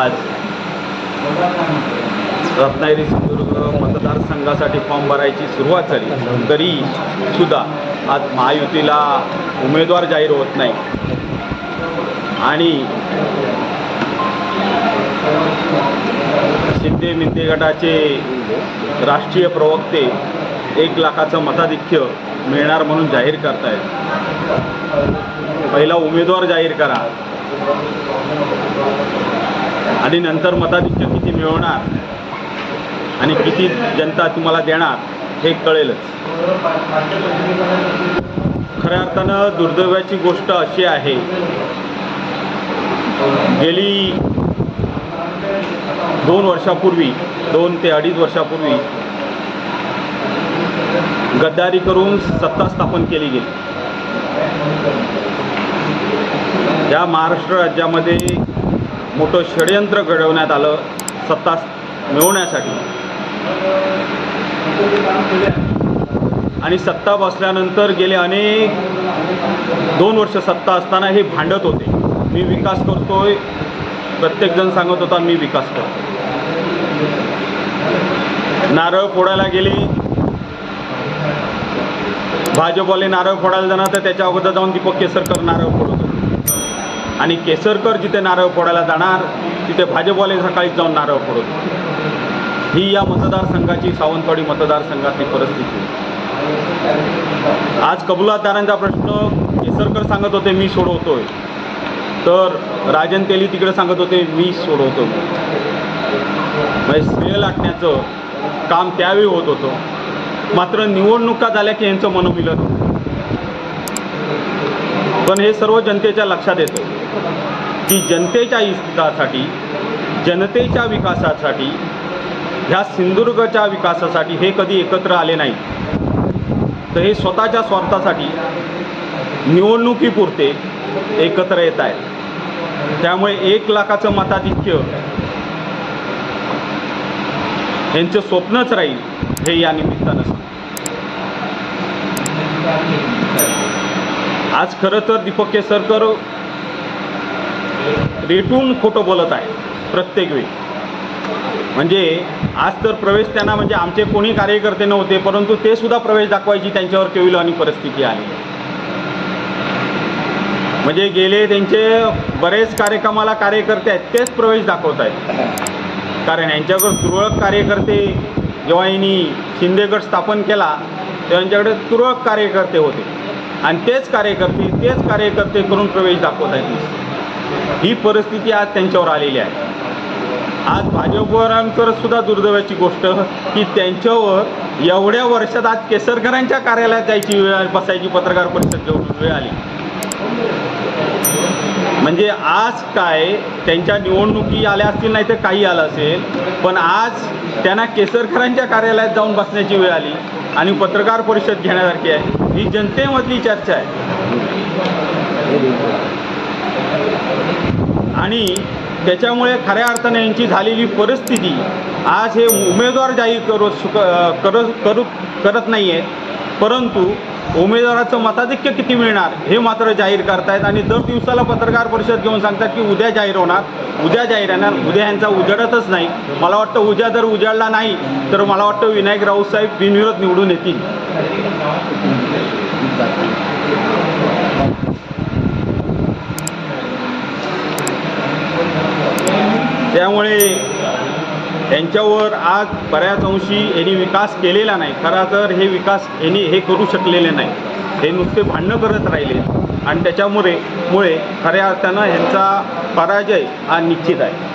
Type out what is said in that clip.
आज रत्नागिरी सिंधुदुर्ग मतदारसंघासाठी फॉर्म भरायची सुरुवात झाली. तरी सुद्धा आज महायुतीला उमेदवार जाहीर होत नाही. आणि शिंदे मिंदे गटाचे राष्ट्रीय प्रवक्ते एक लाखाचं मताधिक्य मिळणार म्हणून जाहीर करतायत. पहिला उमेदवार जाहीर करा. आणि नंतर मताधिक्य किती मिळवणार आणि किती जनता तुम्हाला देणार हे कळेलच. खऱ्या अर्थानं दुर्दैवाची गोष्ट अशी आहे गेली दोन वर्षापूर्वी दोन ते अडीच वर्षापूर्वी गद्दारी करून सत्ता स्थापन केली गेली. या महाराष्ट्र राज्यामध्ये मोठं षडयंत्र घडवण्यात आलं सत्ता मिळवण्यासाठी. आणि सत्ता बसल्यानंतर गेले अनेक दोन वर्ष सत्ता असताना हे भांडत होते. मी विकास करतोय. प्रत्येकजण सांगत होता मी विकास करतो नारळ फोडायला गेले. भाजपवाले नारळ फोडायला जाणार तर त्याच्या अगोदर जाऊन दीपक केसरकर नारळ फोडत होते. आणि केसरकर जिथे नारळ फोडायला जाणार तिथे भाजपवाले सकाळीच जाऊन नारळ फोडत ही या मतदारसंघाची सावंतवाडी मतदारसंघातली परिस्थिती. आज कबुलातदारांचा प्रश्न केसरकर सांगत होते मी सोडवतोय. तर राजन तेली तिकडे सांगत होते मी सोडवतो म्हणजे श्रेय लाटण्याचं काम त्यावेळी होत होतं. मात्र निवडणुका झाल्या की यांचं मनोमिलन पण हे सर्व जनतेच्या लक्षात येतं. की जनतेच्या हितासाठी जनतेच्या विकासासाठी ह्या सिंधुदुर्गच्या विकासासाठी हे कधी एकत्र आले नाही तर हे स्वतःच्या स्वार्थासाठी निवडणुकीपुरते एकत्र येत आहेत त्यामुळे एक लाखाचं मताधिक्य यांचं स्वप्नच राहील हे या निमित्तानं सांगतो. आज खरं तर दीपक केसरकर रेटून खोटं बोलत आहे प्रत्येक वेळी. म्हणजे आज तर प्रवेश त्यांना म्हणजे आमचे कोणी कार्यकर्ते नव्हते परंतु ते सुद्धा प्रवेश दाखवायची त्यांच्यावर केविल आणि परिस्थिती आली. म्हणजे गेले त्यांचे बरेच कार्यक्रमाला कार्यकर्ते आहेत तेच प्रवेश दाखवत आहेत. कारण यांच्याकडे तुरळक कार्यकर्ते जेव्हा यांनी शिंदेगड स्थापन केला तेव्हा यांच्याकडे तुरळक कार्यकर्ते होते. आणि तेच कार्यकर्ते तेच कार्यकर्ते करून प्रवेश दाखवत आहेत. ही परिस्थिती आज त्यांच्यावर आलेली आहे. आज भाजपवरांकर सुद्धा दुर्दैवाची गोष्ट की त्यांच्यावर एवढ्या वर्षात आज केसरकरांच्या कार्यालयात जायची वेळ बसायची पत्रकार परिषद घेऊन वेळ आली. म्हणजे आज काय त्यांच्या निवडणुकी आल्या असतील नाही तर काही आलं असेल पण आज त्यांना केसरकरांच्या कार्यालयात जाऊन बसण्याची वेळ आली आणि पत्रकार परिषद घेण्यासारखी आहे. ही जनतेमधली चर्चा आहे. आणि त्याच्यामुळे खऱ्या अर्थाने यांची झालेली परिस्थिती आज हे उमेदवार जाहीर करू करत करू करत नाही आहेत परंतु उमेदवाराचं मताधिक्य किती मिळणार हे मात्र जाहीर करतायत आणि दर दिवसाला पत्रकार परिषद घेऊन सांगतात की उद्या जाहीर होणार. उद्या जाहीर येणार. उद्या यांचा उजाडतच नाही. मला वाटतं उद्या जर उजाडला नाही तर मला वाटतं विनायक राऊत साहेब बिनविरोध निवडून येतील. त्यामुळे त्यांच्यावर आज बऱ्याच अंशी यांनी विकास केलेला नाही. खरा तर हे विकास यांनी हे करू शकलेले नाही. हे नुसते भांडणं करत राहिले. आणि त्याच्यामुळे मुळे खऱ्या अर्थानं ह्यांचा पराजय हा निश्चित आहे.